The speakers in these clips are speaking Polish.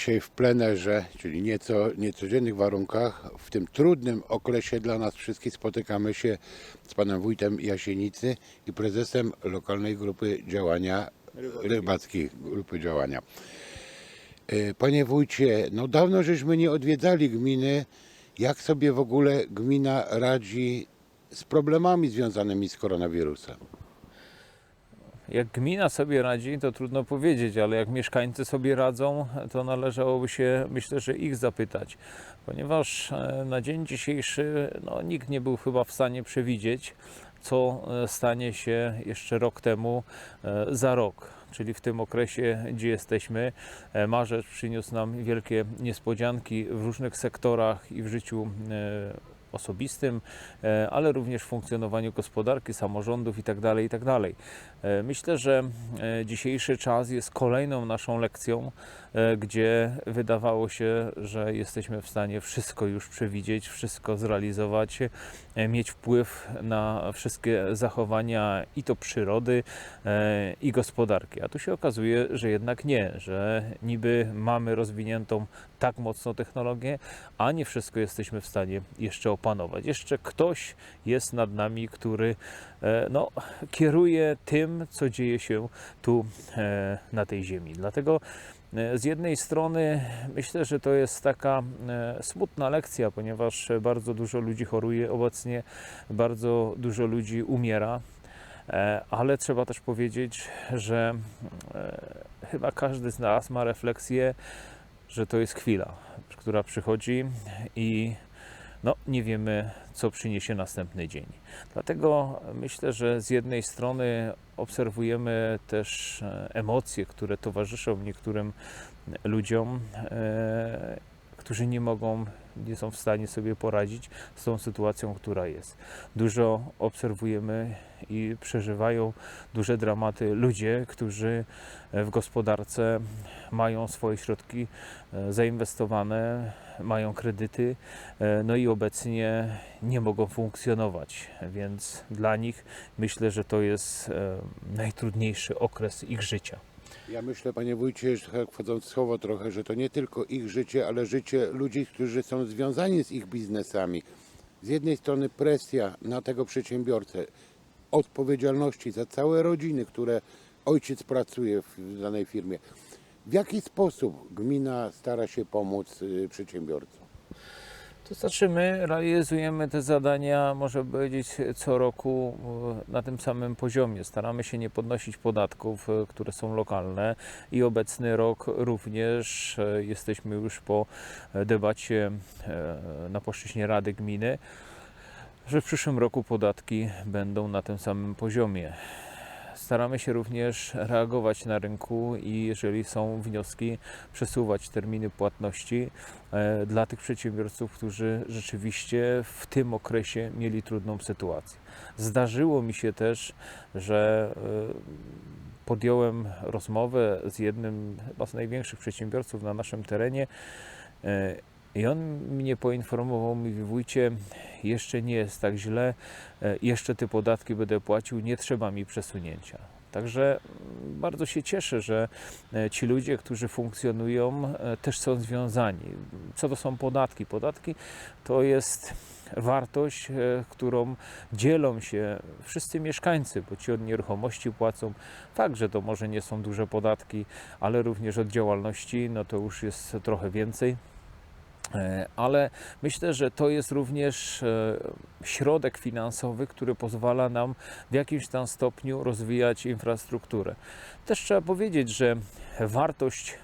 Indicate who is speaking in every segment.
Speaker 1: dzisiaj w plenerze, czyli nieco niecodziennych warunkach, w tym trudnym okresie dla nas wszystkich spotykamy się z panem wójtem Jasienicy i prezesem lokalnej grupy działania rybackiej grupy działania. E, Panie wójcie, no dawno żeśmy nie odwiedzali gminy. Jak sobie w ogóle gmina radzi z problemami związanymi z koronawirusem?
Speaker 2: Jak gmina sobie radzi, to trudno powiedzieć, ale jak mieszkańcy sobie radzą, to należałoby się, myślę, że ich zapytać, ponieważ e, na dzień dzisiejszy no, nikt nie był chyba w stanie przewidzieć, co e, stanie się jeszcze rok temu e, za rok. Czyli w tym okresie, gdzie jesteśmy, marzec przyniósł nam wielkie niespodzianki w różnych sektorach i w życiu osobistym, e, ale również w funkcjonowaniu gospodarki, samorządów itd. itd. E, Myślę, że e, dzisiejszy czas jest kolejną naszą lekcją, gdzie wydawało się, że jesteśmy w stanie wszystko już przewidzieć, wszystko zrealizować, e, mieć wpływ na wszystkie zachowania i to przyrody, e, i gospodarki. A tu się okazuje, że jednak nie, że niby mamy rozwiniętą tak mocno technologię, a nie wszystko jesteśmy w stanie jeszcze opanować. Jeszcze ktoś jest nad nami, który e, no, kieruje tym, co dzieje się tu e, na tej ziemi. Dlatego e, z jednej strony myślę, że to jest taka e, smutna lekcja, ponieważ bardzo dużo ludzi choruje obecnie, bardzo dużo ludzi umiera. E, Ale trzeba też powiedzieć, że e, chyba każdy z nas ma refleksję, że to jest chwila, która przychodzi i no, nie wiemy, co przyniesie następny dzień. Dlatego myślę, że z jednej strony obserwujemy też e, emocje, które towarzyszą niektórym ludziom, e, którzy nie mogą, nie są w stanie sobie poradzić z tą sytuacją, która jest. Dużo obserwujemy i przeżywają duże dramaty ludzie, którzy e, w gospodarce mają swoje środki e, zainwestowane, mają kredyty, e, no i obecnie nie mogą funkcjonować, więc dla nich myślę, że to jest najtrudniejszy okres ich życia.
Speaker 1: Ja myślę, panie wójcie, że tak wchodząc słowo trochę, że to nie tylko ich życie, ale życie ludzi, którzy są związani z ich biznesami. Z jednej strony presja na tego przedsiębiorcę, odpowiedzialności za całe rodziny, które ojciec pracuje w danej firmie. W jaki sposób gmina stara się pomóc y, przedsiębiorcom?
Speaker 2: To znaczy my realizujemy te zadania, można powiedzieć, co roku e, na tym samym poziomie. Staramy się nie podnosić podatków, e, które są lokalne i obecny rok również e, jesteśmy już po debacie na płaszczyźnie Rady Gminy, że w przyszłym roku podatki będą na tym samym poziomie. Staramy się również reagować na rynku i jeżeli są wnioski, przesuwać terminy płatności e, dla tych przedsiębiorców, którzy rzeczywiście w tym okresie mieli trudną sytuację. Zdarzyło mi się też, że e, podjąłem rozmowę z jednym z największych przedsiębiorców na naszym terenie e, i on mnie poinformował, mówi wójcie, jeszcze nie jest tak źle, e, jeszcze te podatki będę płacił, nie trzeba mi przesunięcia. Także mm, bardzo się cieszę, że e, ci ludzie, którzy funkcjonują, e, też są związani. Co to są podatki? Podatki to jest wartość, którą dzielą się wszyscy mieszkańcy, bo ci od nieruchomości płacą. Fakt, że to może nie są duże podatki, ale również od działalności, no to już jest trochę więcej. E, Ale myślę, że to jest również e, środek finansowy, który pozwala nam w jakimś tam stopniu rozwijać infrastrukturę. Też trzeba powiedzieć, że wartość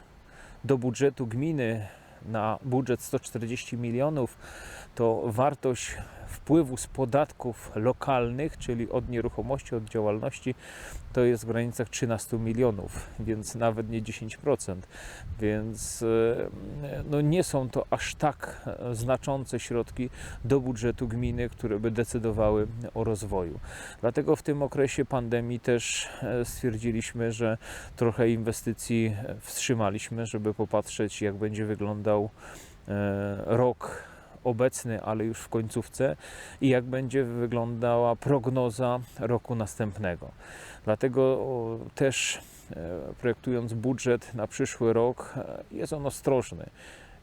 Speaker 2: do budżetu gminy na budżet 140 milionów to wartość wpływu z podatków lokalnych, czyli od nieruchomości, od działalności, to jest w granicach 13 milionów, więc nawet nie 10%. Więc e, no nie są to aż tak e, znaczące środki do budżetu gminy, które by decydowały o rozwoju. Dlatego w tym okresie pandemii też e, stwierdziliśmy, że trochę inwestycji wstrzymaliśmy, żeby popatrzeć, jak będzie wyglądał rok obecny, ale już w końcówce i jak będzie wyglądała prognoza roku następnego. Dlatego też projektując budżet na przyszły rok, e, jest on ostrożny.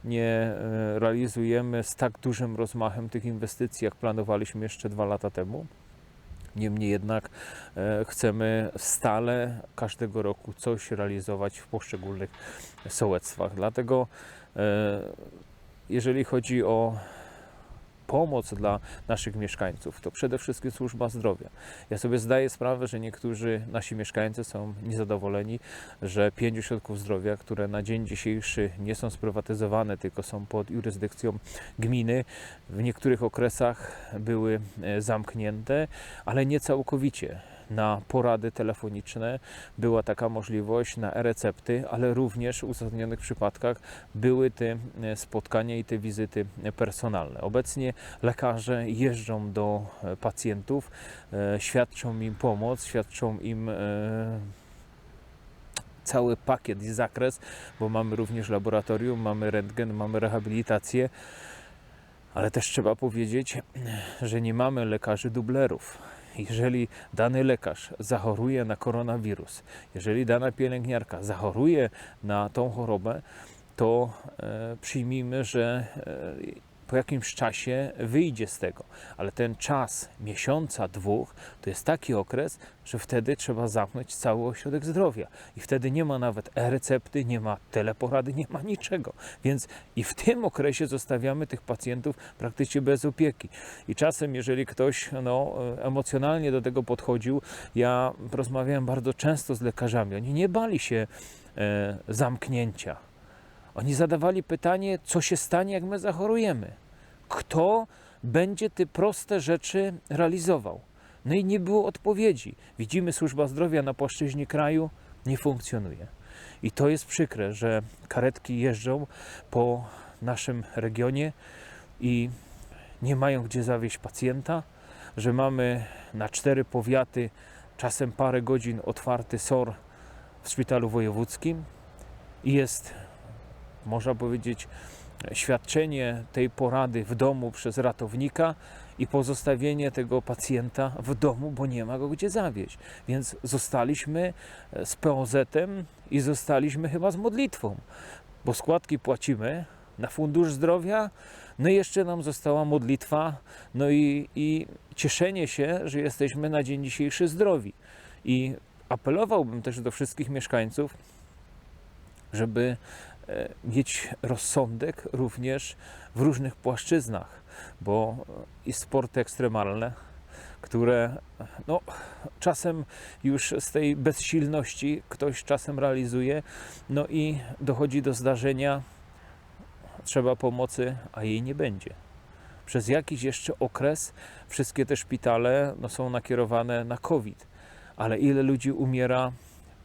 Speaker 2: Nie e, realizujemy z tak dużym rozmachem tych inwestycji, jak planowaliśmy jeszcze dwa lata temu. Niemniej jednak e, chcemy stale każdego roku coś realizować w poszczególnych sołectwach. Dlatego e, jeżeli chodzi o pomoc dla naszych mieszkańców, to przede wszystkim służba zdrowia. Ja sobie zdaję sprawę, że niektórzy nasi mieszkańcy są niezadowoleni, że pięć ośrodków zdrowia, które na dzień dzisiejszy nie są sprywatyzowane, tylko są pod jurysdykcją gminy, w niektórych okresach były e, zamknięte, ale nie całkowicie. Na porady telefoniczne była taka możliwość, na e-recepty, ale również w uzasadnionych przypadkach były te e, spotkania i te wizyty personalne. Obecnie lekarze jeżdżą do e, pacjentów, e, świadczą im pomoc, świadczą im cały pakiet i zakres, bo mamy również laboratorium, mamy rentgen, mamy rehabilitację, ale też trzeba powiedzieć, że nie mamy lekarzy dublerów. Jeżeli dany lekarz zachoruje na koronawirus, jeżeli dana pielęgniarka zachoruje na tą chorobę, to e, przyjmijmy, że e, po jakimś czasie wyjdzie z tego. Ale ten czas miesiąca, dwóch, to jest taki okres, że wtedy trzeba zamknąć cały ośrodek zdrowia. I wtedy nie ma nawet e-recepty, nie ma teleporady, nie ma niczego. Więc i w tym okresie zostawiamy tych pacjentów praktycznie bez opieki. I czasem, jeżeli ktoś no, emocjonalnie do tego podchodził, ja rozmawiałem bardzo często z lekarzami. Oni nie bali się e, zamknięcia. Oni zadawali pytanie, co się stanie, jak my zachorujemy. Kto będzie te proste rzeczy realizował? No i nie było odpowiedzi. Widzimy, służba zdrowia na płaszczyźnie kraju nie funkcjonuje. I to jest przykre, że karetki jeżdżą po naszym regionie i nie mają gdzie zawieźć pacjenta, że mamy na cztery powiaty czasem parę godzin otwarty SOR w szpitalu wojewódzkim i jest można powiedzieć, świadczenie tej porady w domu przez ratownika i pozostawienie tego pacjenta w domu, bo nie ma go gdzie zawieźć. Więc zostaliśmy e, z POZ-em i zostaliśmy chyba z modlitwą, bo składki płacimy na Fundusz Zdrowia, no i jeszcze nam została modlitwa, no i, i cieszenie się, że jesteśmy na dzień dzisiejszy zdrowi. I apelowałbym też do wszystkich mieszkańców, żeby mieć rozsądek również w różnych płaszczyznach, bo i sporty ekstremalne, które no, czasem już z tej bezsilności ktoś czasem realizuje, no i dochodzi do zdarzenia, trzeba pomocy, a jej nie będzie. Przez jakiś jeszcze okres wszystkie te szpitale no, są nakierowane na COVID, ale ile ludzi umiera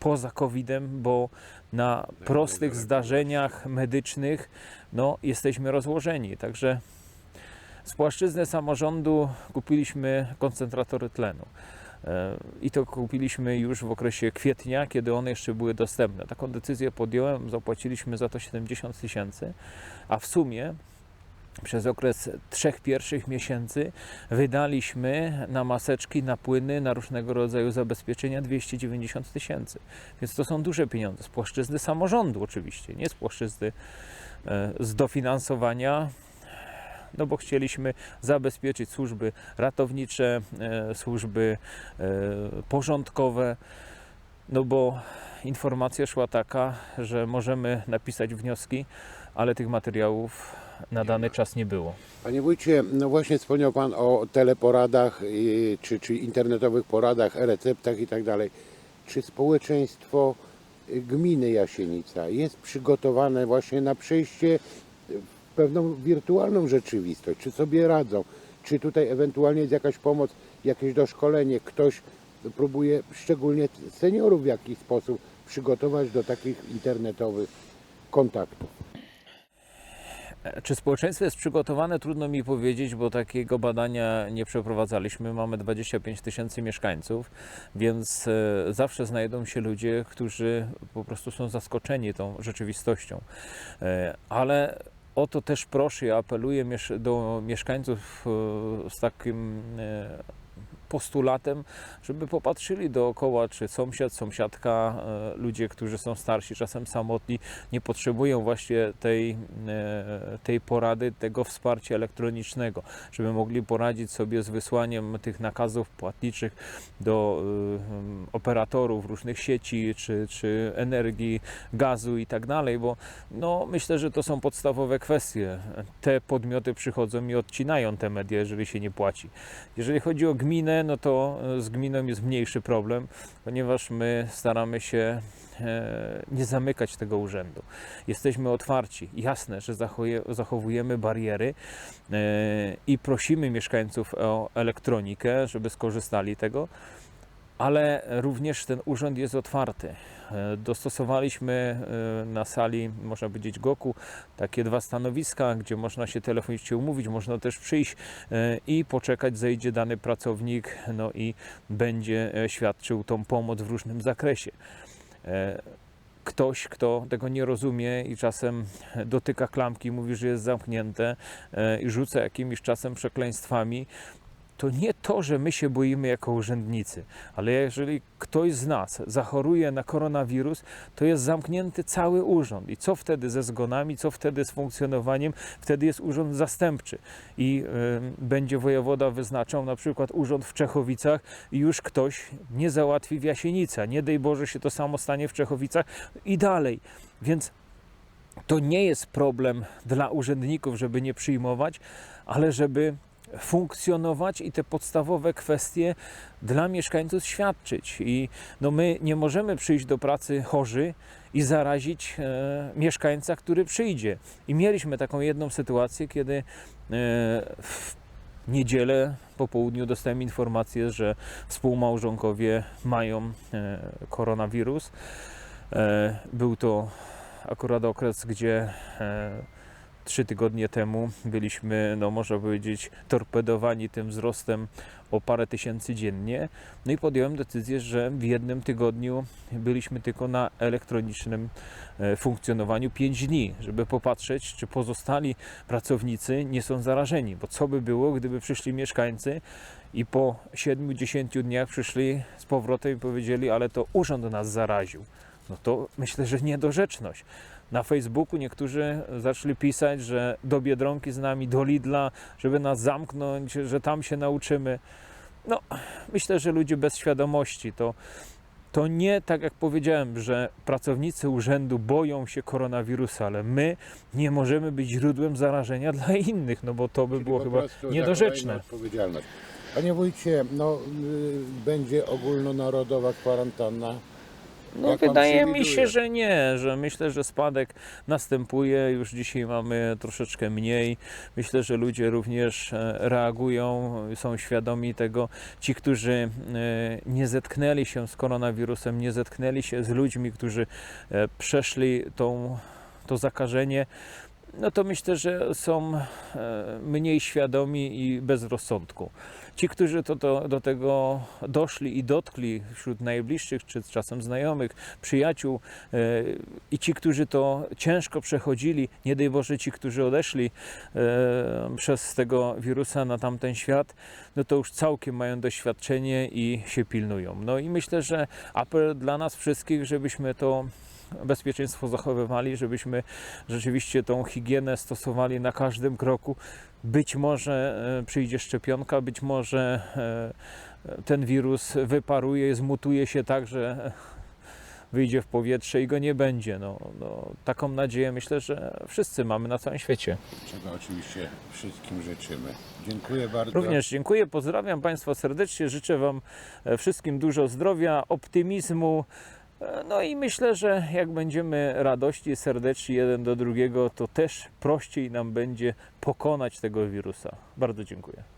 Speaker 2: poza COVID-em, bo na prostych zdarzeniach medycznych no, jesteśmy rozłożeni. Także z płaszczyzny samorządu kupiliśmy koncentratory tlenu. E, I to kupiliśmy już w okresie kwietnia, kiedy one jeszcze były dostępne. Taką decyzję podjąłem, zapłaciliśmy za to 70 tysięcy, a w sumie przez okres trzech pierwszych miesięcy wydaliśmy na maseczki, na płyny, na różnego rodzaju zabezpieczenia 290 tysięcy. Więc to są duże pieniądze z płaszczyzny samorządu oczywiście, nie z płaszczyzny e, z dofinansowania, no bo chcieliśmy zabezpieczyć służby ratownicze, e, służby e, porządkowe, no bo informacja szła taka, że możemy napisać wnioski, ale tych materiałów na dany czas nie było.
Speaker 1: Panie wójcie, no właśnie wspomniał Pan o teleporadach czy, czy internetowych poradach, e-receptach i tak dalej. Czy społeczeństwo gminy Jasienica jest przygotowane właśnie na przejście w pewną wirtualną rzeczywistość? Czy sobie radzą? Czy tutaj ewentualnie jest jakaś pomoc, jakieś doszkolenie? Ktoś próbuje szczególnie seniorów w jakiś sposób przygotować do takich internetowych kontaktów?
Speaker 2: Czy społeczeństwo jest przygotowane? Trudno mi powiedzieć, bo takiego badania nie przeprowadzaliśmy. Mamy 25 tysięcy mieszkańców, więc e, zawsze znajdą się ludzie, którzy po prostu są zaskoczeni tą rzeczywistością. E, Ale o to też proszę i apeluję do mieszkańców e, z takim postulatem, żeby popatrzyli dookoła, czy sąsiad, sąsiadka, e, ludzie, którzy są starsi, czasem samotni, nie potrzebują właśnie tej, e, tej porady, tego wsparcia elektronicznego, żeby mogli poradzić sobie z wysłaniem tych nakazów płatniczych do e, operatorów różnych sieci, czy, czy energii, gazu i tak dalej, bo no, myślę, że to są podstawowe kwestie. Te podmioty przychodzą i odcinają te media, jeżeli się nie płaci. Jeżeli chodzi o gminę, no to e, z gminą jest mniejszy problem, ponieważ my staramy się e, nie zamykać tego urzędu. Jesteśmy otwarci. Jasne, że zachowuje- zachowujemy bariery e, i prosimy mieszkańców o elektronikę, żeby skorzystali tego, ale również ten urząd jest otwarty. E, Dostosowaliśmy e, na sali, można powiedzieć, Goku, takie dwa stanowiska, gdzie można się telefonicznie umówić, można też przyjść e, i poczekać, zejdzie dany pracownik, no i będzie świadczył tą pomoc w różnym zakresie. Ktoś, kto tego nie rozumie i czasem dotyka klamki, mówi, że jest zamknięte i rzuca jakimiś czasem przekleństwami, to nie to, że my się boimy jako urzędnicy, ale jeżeli ktoś z nas zachoruje na koronawirus, to jest zamknięty cały urząd. I co wtedy ze zgonami, co wtedy z funkcjonowaniem? Wtedy jest urząd zastępczy i y, będzie wojewoda wyznaczał na przykład urząd w Czechowicach i już ktoś nie załatwi w Jasienica. Nie dej Boże się to samo stanie w Czechowicach i dalej. Więc to nie jest problem dla urzędników, żeby nie przyjmować, ale żeby funkcjonować i te podstawowe kwestie dla mieszkańców świadczyć. I no my nie możemy przyjść do pracy chorzy i zarazić e, mieszkańca, który przyjdzie. I mieliśmy taką jedną sytuację, kiedy e, w niedzielę po południu dostałem informację, że współmałżonkowie mają e, koronawirus. E, był to akurat okres, gdzie e, trzy tygodnie temu byliśmy, no można powiedzieć, torpedowani tym wzrostem o parę tysięcy dziennie. No i podjąłem decyzję, że w jednym tygodniu byliśmy tylko na elektronicznym e, funkcjonowaniu 5 dni, żeby popatrzeć, czy pozostali pracownicy nie są zarażeni. Bo co by było, gdyby przyszli mieszkańcy i po 7-10 dniach przyszli z powrotem i powiedzieli, ale to urząd nas zaraził. No to myślę, że niedorzeczność. Na Facebooku niektórzy zaczęli pisać, że do Biedronki z nami, do Lidla, żeby nas zamknąć, że tam się nauczymy. No, myślę, że ludzie bez świadomości to, to nie tak jak powiedziałem, że pracownicy urzędu boją się koronawirusa, ale my nie możemy być źródłem zarażenia dla innych, no bo to by
Speaker 1: Czyli
Speaker 2: było chyba niedorzeczne.
Speaker 1: Panie wójcie, no y, będzie ogólnonarodowa kwarantanna.
Speaker 2: No
Speaker 1: Jak
Speaker 2: wydaje mi się, że nie, że myślę, że spadek następuje, już dzisiaj mamy troszeczkę mniej. Myślę, że ludzie również e, reagują, są świadomi tego. Ci, którzy e, nie zetknęli się z koronawirusem, nie zetknęli się z ludźmi, którzy e, przeszli tą, to zakażenie, no to myślę, że są e, mniej świadomi i bez rozsądku. Ci, którzy to, to, do tego doszli i dotkli wśród najbliższych, czy czasem znajomych, przyjaciół, e, i ci, którzy to ciężko przechodzili, nie daj Boże, ci, którzy odeszli e, przez tego wirusa na tamten świat, no to już całkiem mają doświadczenie i się pilnują. No i myślę, że apel dla nas wszystkich, żebyśmy to bezpieczeństwo zachowywali, żebyśmy rzeczywiście tą higienę stosowali na każdym kroku. Być może e, przyjdzie szczepionka, być może e, ten wirus wyparuje, zmutuje się tak, że wyjdzie w powietrze i go nie będzie. No, no, taką nadzieję myślę, że wszyscy mamy na całym świecie.
Speaker 1: Czego oczywiście wszystkim życzymy. Dziękuję bardzo.
Speaker 2: Również dziękuję, pozdrawiam Państwa serdecznie, życzę Wam e, wszystkim dużo zdrowia, optymizmu. No i myślę, że jak będziemy radości, serdeczni jeden do drugiego, to też prościej nam będzie pokonać tego wirusa. Bardzo dziękuję.